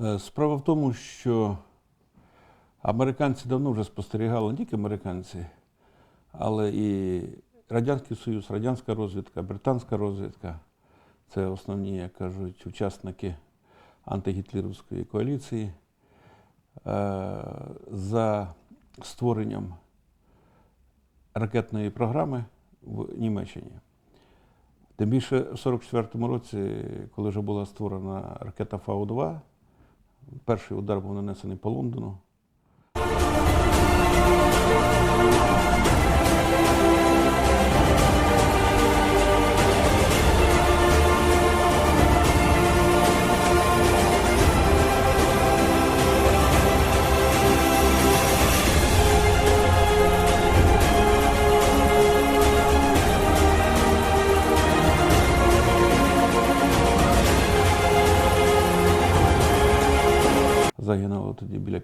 Е, Справа в тому, що американці давно вже спостерігали, не тільки американці, але і Радянський Союз, радянська розвідка, британська розвідка це основні, як кажуть, учасники антигітлерівської коаліції. Е, За створенням ракетної програми в Німеччині. Тим більше в 44-му році, коли вже була створена ракета Фау-2, перший удар був нанесений по Лондону.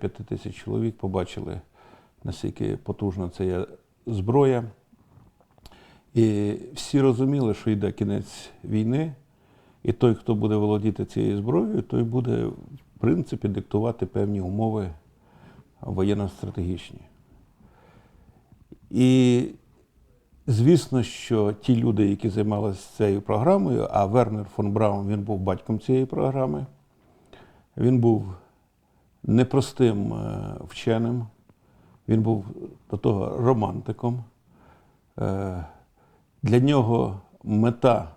5 тисяч чоловік побачили, наскільки потужна це є зброя. І всі розуміли, що йде кінець війни, і той, хто буде володіти цією зброєю, той буде, в принципі, диктувати певні умови воєнно-стратегічні. І, звісно, що ті люди, які займалися цією програмою, а Вернер фон Браун він був батьком цієї програми, він був непростим е, вченим, він був до того романтиком. Е, Для нього мета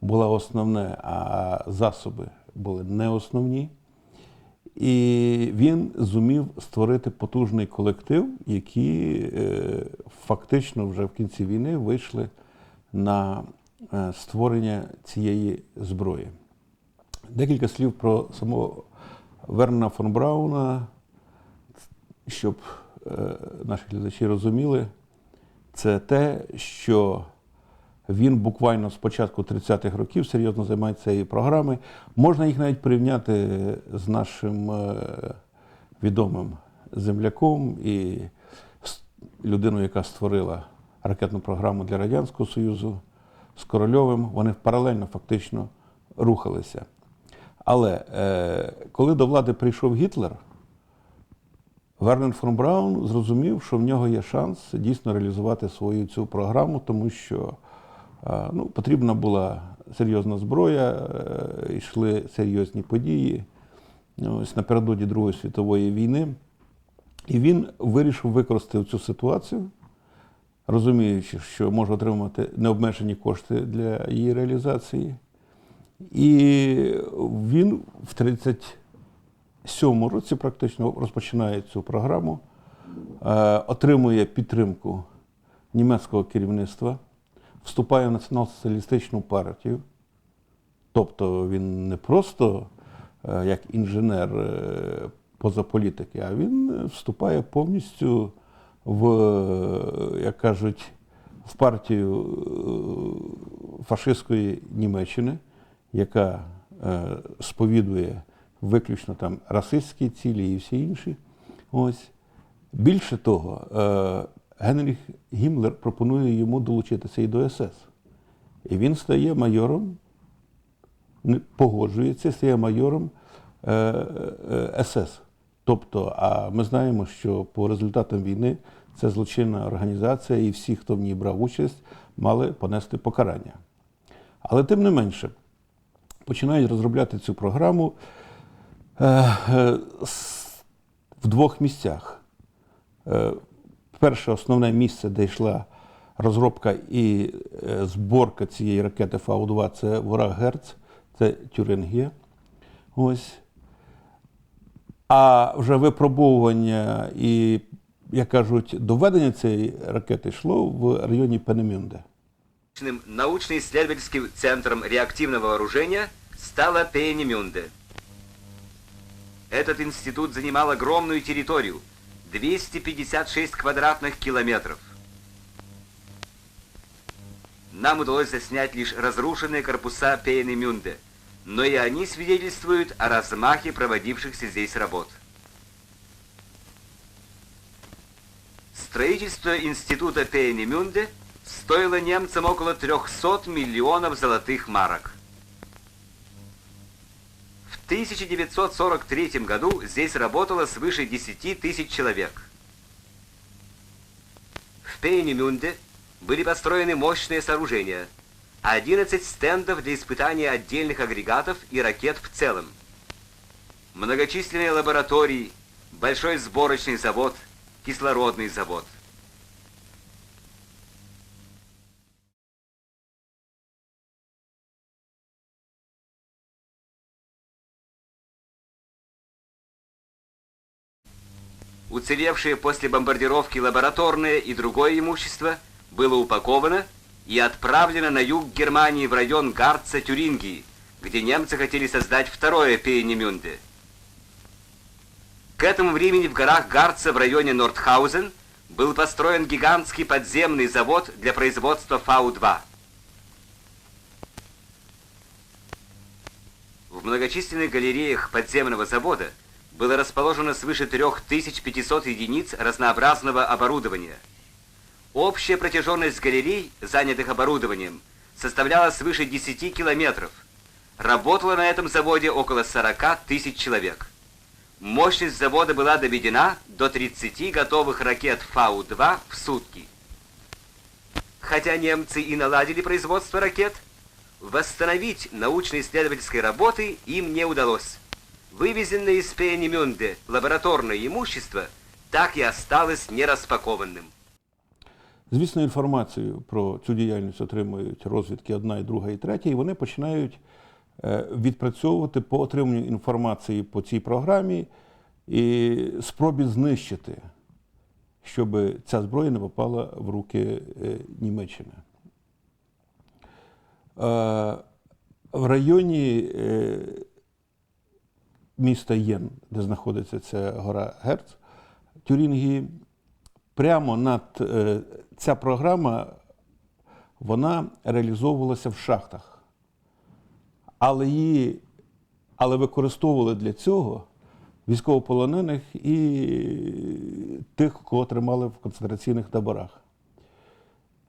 була основне, а засоби були не основні. І він зумів створити потужний колектив, які е, фактично вже в кінці війни вийшли на створення цієї зброї. Декілька слів про самого Вернера фон Брауна, щоб е, наші глядачі розуміли, це те, що він буквально з початку 30-х років серйозно займається цією програмою. Можна їх навіть порівняти з нашим е, відомим земляком і людиною, яка створила ракетну програму для Радянського Союзу з Корольовим. Вони паралельно фактично рухалися. Але е, коли до влади прийшов Гітлер, Вернер фон Браун зрозумів, що в нього є шанс дійсно реалізувати свою цю програму, тому що е, ну, потрібна була серйозна зброя, е, йшли серйозні події ось напередодні Другої світової війни. І він вирішив використати цю ситуацію, розуміючи, що може отримати необмежені кошти для її реалізації. І він в 37-му році практично розпочинає цю програму, е, отримує підтримку німецького керівництва, вступає в націонал-соціалістичну партію. Тобто він не просто е, як інженер е, поза політики, а він вступає повністю в, як кажуть, в партію фашистської Німеччини, яка е, сповідує виключно там расистські цілі і всі інші. Ось. Більше того, е, Генріх Гіммлер пропонує йому долучитися і до СС. І він стає майором, погоджується, стає майором е, е, СС. Тобто, а ми знаємо, що по результатам війни це злочинна організація, і всі, хто в ній брав участь, мали понести покарання. Але тим не менше, починають розробляти цю програму е, е, в двох місцях. Е, Перше основне місце, де йшла розробка і зборка цієї ракети Фау-2, це Вораг Герц, це Тюрингія. Ось. А вже випробовування і, як кажуть, доведення цієї ракети йшло в районі Пенемюнде. Научно-исследовательским центром реактивного вооружения стала Пейнемюнде. Этот институт занимал огромную территорию – 256 квадратных километров. Нам удалось заснять лишь разрушенные корпуса Пейнемюнде, но и они свидетельствуют о размахе проводившихся здесь работ. Строительство института Пейнемюнде стоило немцам около 300 миллионов золотых марок. В В 1943 году здесь работало свыше 10 тысяч человек. В Пейнемюнде были построены мощные сооружения, 11 стендов для испытания отдельных агрегатов и ракет в целом, многочисленные лаборатории, большой сборочный завод, кислородный завод. Уцелевшее после бомбардировки лабораторное и другое имущество было упаковано и отправлено на юг Германии в район Гарца Тюрингии, где немцы хотели создать второе Пейнемюнде. К этому времени в горах Гарца в районе Нордхаузен был построен гигантский подземный завод для производства Фау-2. В многочисленных галереях подземного завода было расположено свыше 3500 единиц разнообразного оборудования. Общая протяженность галерей, занятых оборудованием, составляла свыше 10 километров. Работало на этом заводе около 40 тысяч человек. Мощность завода была доведена до 30 готовых ракет Фау-2 в сутки. Хотя немцы и наладили производство ракет, восстановить научно-исследовательской работы им не удалось. Вывезенное из Пейнемюнде лабораторное имущество так и осталось нераспакованным. Звісно, інформацію про цю діяльність отримують розвідки одна, і друга, і третя, і вони починають е, відпрацьовувати по отриманню інформації по цій програмі і спробі знищити, щоб ця зброя не попала в руки е, Німеччини. Е, В районі міста Єн, де знаходиться ця гора Герц, Тюрінгії, прямо над е, ця програма вона реалізовувалася в шахтах. Але її але використовували для цього військовополонених і тих, кого тримали в концентраційних таборах.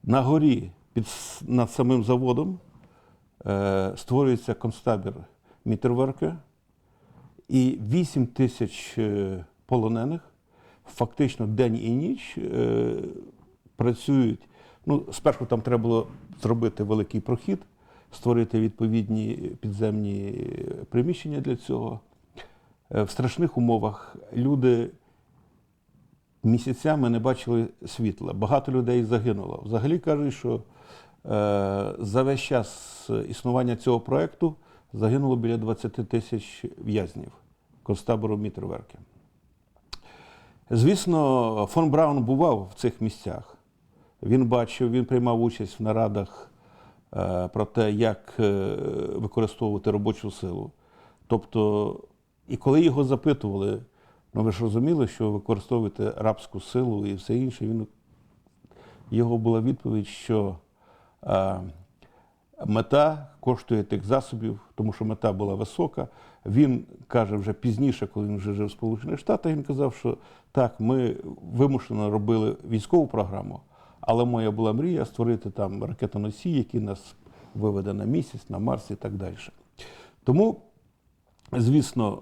На горі під, над самим заводом е, створюється концтабір Мітерверке, і 8 тисяч е, полонених фактично день і ніч е, працюють. Ну, спершу там треба було зробити великий прохід, створити відповідні підземні приміщення для цього. Е, В страшних умовах люди місяцями не бачили світла. Багато людей загинуло. Взагалі кажуть, що е, за весь час існування цього проєкту загинуло біля 20 тисяч в'язнів концтабору Мітерверки. Звісно, фон Браун бував в цих місцях. Він бачив, він приймав участь в нарадах е, про те, як е, використовувати робочу силу. Тобто, і коли його запитували, ну ви ж розуміли, що використовуєте рабську силу і все інше, він, його була відповідь, що е, мета коштує тих засобів, тому що мета була висока. Він каже вже пізніше, коли він вже жив в Сполучених Штатах, він казав, що так, ми вимушено робили військову програму, але моя була мрія створити там ракетоносій, який нас виведе на місяць, на Марс і так далі. Тому, звісно,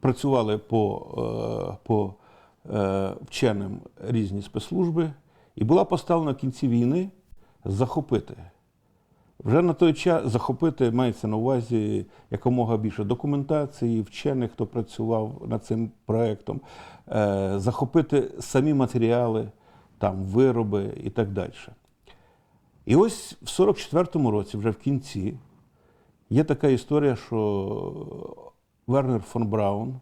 працювали по, е, по е, вченим різні спецслужби, і була поставлена в кінці війни захопити. Вже на той час захопити мається на увазі якомога більше документації, вчених, хто працював над цим проєктом, е, захопити самі матеріали, там, вироби і так далі. І ось в 44-му році, вже в кінці, є така історія, що Вернер фон Браун,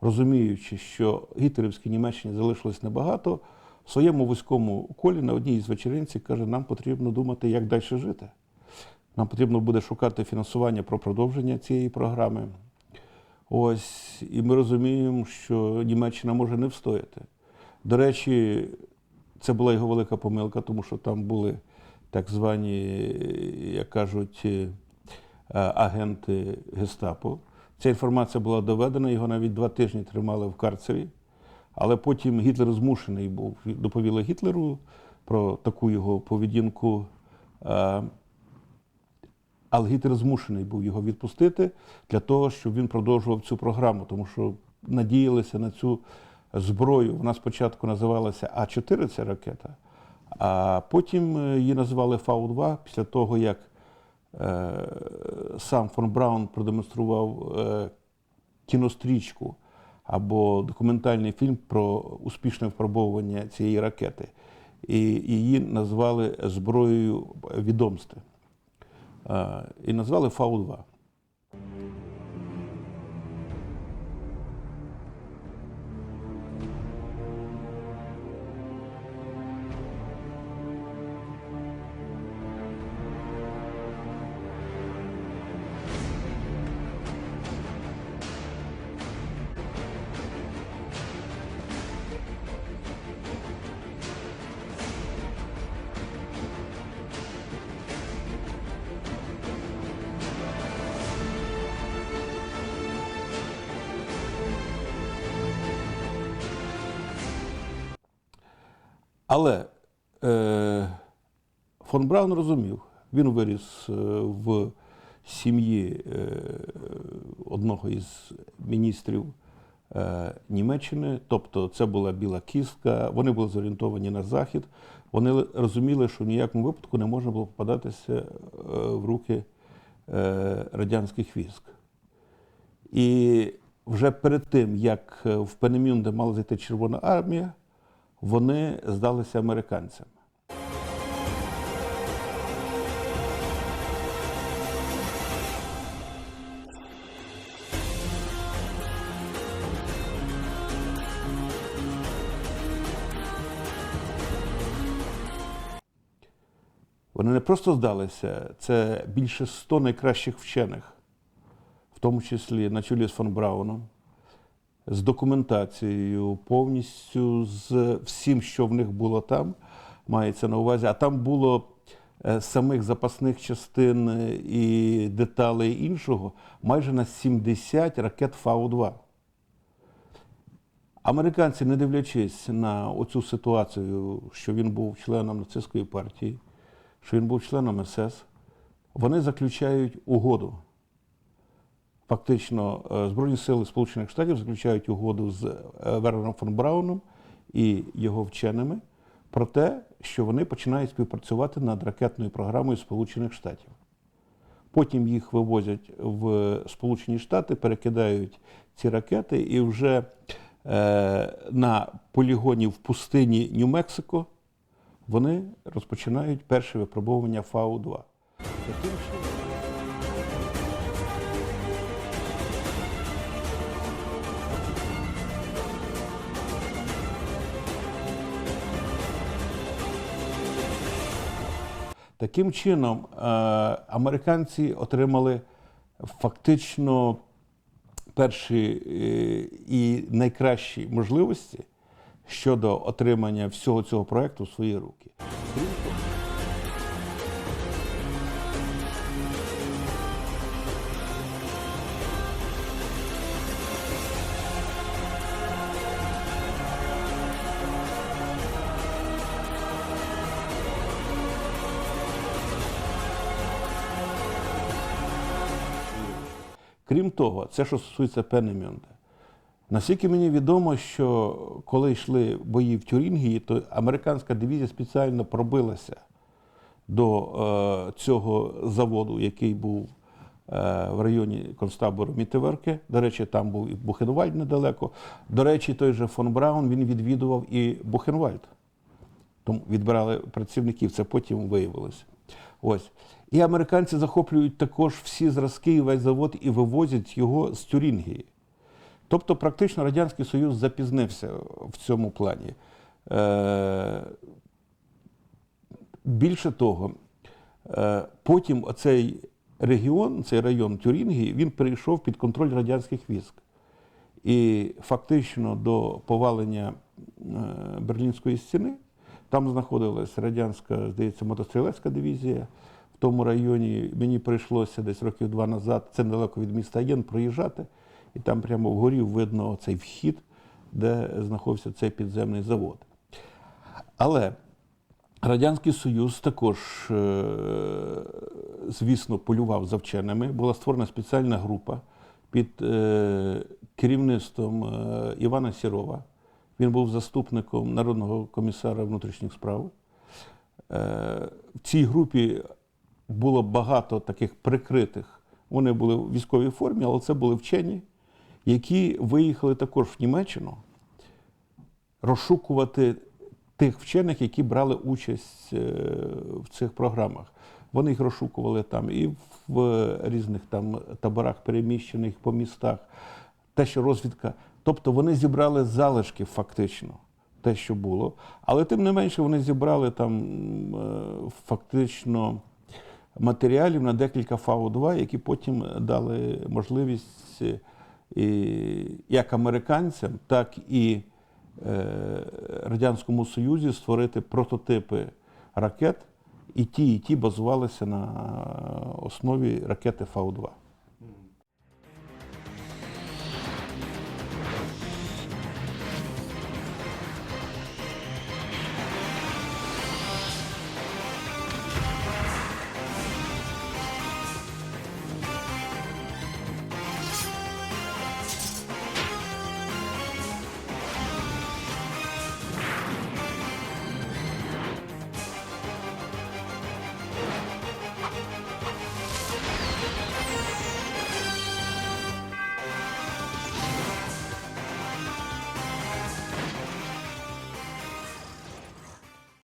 розуміючи, що гітлерівській Німеччині залишилось небагато, в своєму вузькому колі на одній із вечеринці каже, нам потрібно думати, як далі жити. Нам потрібно буде шукати фінансування про продовження цієї програми. Ось, і ми розуміємо, що Німеччина може не встояти. До речі, це була його велика помилка, тому що там були так звані, як кажуть, е, агенти гестапо. Ця інформація була доведена, його навіть два тижні тримали в карцері. Але потім Гітлер змушений був доповіли Гітлеру про таку його поведінку. Але Гітлер змушений був його відпустити для того, щоб він продовжував цю програму, тому що надіялися на цю зброю. Вона спочатку називалася А4, ця ракета, а потім е, її називали Фау-2 після того, як е, сам фон Браун продемонстрував е, кінострічку або документальний фільм про успішне впробовування цієї ракети. І її назвали зброєю відомства. Е, І назвали Фау-2. Але е, фон Браун розумів, він виріс е, в сім'ї е, одного із міністрів е, Німеччини, тобто це була біла кістка, вони були зорієнтовані на захід. Вони розуміли, що в ніякому випадку не можна було попадатися е, в руки е, радянських військ. І вже перед тим, як в Пенемюнде мала зайти Червона армія, вони здалися американцям. Вони не просто здалися, це більше 100 найкращих вчених, в тому числі на чолі з фон Брауном, з документацією, повністю з всім, що в них було там, мається на увазі. А там було е, самих запасних частин і деталей іншого майже на 70 ракет Фау-2. Американці, не дивлячись на оцю ситуацію, що він був членом нацистської партії, що він був членом СС, вони заключають угоду. Фактично, е, Збройні сили Сполучених Штатів заключають угоду з е, Вернером фон Брауном і його вченими про те, що вони починають співпрацювати над ракетною програмою Сполучених Штатів. Потім їх вивозять в Сполучені Штати, перекидають ці ракети, і вже е, на полігоні в пустині Нью-Мексико вони розпочинають перше випробовування Фау-2. Таким чином, е, американці отримали фактично перші е, і найкращі можливості щодо отримання всього цього проекту в свої руки. Крім того, це що стосується Пенемюнда. Наскільки мені відомо, що коли йшли бої в Тюрінгії, то американська дивізія спеціально пробилася до е, цього заводу, який був е, в районі концтабору Мітеверки. До речі, там був і Бухенвальд недалеко. До речі, той же фон Браун він відвідував і Бухенвальд. Тому відбирали працівників, це потім виявилося. Ось. І американці захоплюють також всі зразки і весь завод і вивозять його з Тюрінгії. Тобто, практично Радянський Союз запізнився в цьому плані. Е, більше того, е, потім оцей регіон, цей район Тюрінгії, він перейшов під контроль радянських військ. І фактично до повалення е, Берлінської стіни там знаходилась радянська, здається, мотострілецька дивізія. Тому районі мені прийшлося десь років два назад, це недалеко від міста Єн, проїжджати, і там прямо вгорі видно цей вхід, де знаходився цей підземний завод. Але Радянський Союз також, е, звісно, полював за вченими. Була створена спеціальна група під е, керівництвом е, Івана Сірова. Він був заступником Народного комісара внутрішніх справ. В цій групі було багато таких прикритих. Вони були в військовій формі, але це були вчені, які виїхали також в Німеччину розшукувати тих вчених, які брали участь е, в цих програмах. Вони їх розшукували там і в різних там таборах переміщених по містах, те, що розвідка. Тобто вони зібрали залишки фактично, те, що було. Але тим не менше вони зібрали там е, фактично матеріалів на декілька ФАУ-2, які потім дали можливість е, як американцям, так і е, Радянському Союзі створити прототипи ракет, і ті, і ті базувалися на основі ракети Фау-2.